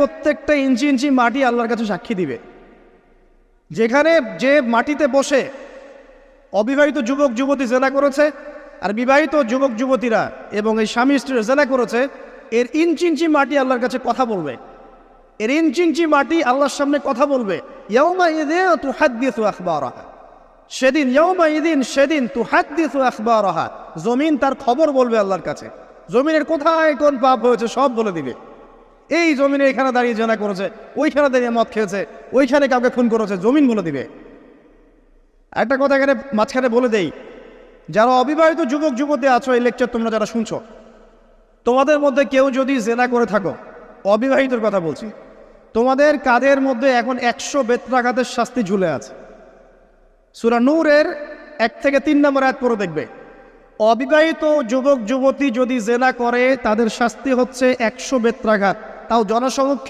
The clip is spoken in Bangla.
প্রত্যেকটা ইঞ্চি ইঞ্চি মাটি আল্লাহর কাছে সাক্ষী দিবে। যেখানে যে মাটিতে বসে অবিবাহিত যুবক যুবতী জেনা করেছে আর বিবাহিত যুবক যুবতীরা এবং এই স্বামী স্ত্রীরা জেনা করেছে, এর ইঞ্চি ইঞ্চি মাটি আল্লাহর কাছে কথা বলবে। এর ইঞ্চি ইঞ্চি মাটি আল্লাহর সামনে কথা বলবে। তু আখবারাহা। সেদিন ইয়ৌমা ইদিন সেদিন তু হাদ্দিসু আখবারাহা। জমিন তার খবর বলবে আল্লাহর কাছে। জমিনের কোথায় কোন পাপ হয়েছে সব বলে দিবে। এই জমিনে এখানে দাঁড়িয়ে জেনা করেছে, ওইখানে দাঁড়িয়ে মদ খেয়েছে, ওইখানে কাউকে খুন করেছে, জমিন বলে দিবে। একটা কথা এখানে মাঝখানে বলে দেই, যারা অবিবাহিত যুবক যুবতী আছো এই লেকচার তোমরা যারা শুনছো, তোমাদের মধ্যে কেউ যদি জেনা করে থাকো, অবিবাহিতর কথা বলছি, তোমাদের কাদের মধ্যে এখন একশো বেত্রাঘাতের শাস্তি ঝুলে আছে? সুরা নূরের এক থেকে তিন নম্বর এক পরে দেখবে, অবিবাহিত যুবক যুবতী যদি জেনা করে, তাদের শাস্তি হচ্ছে একশো বেত্রাঘাত। তাও জনসমক্ষে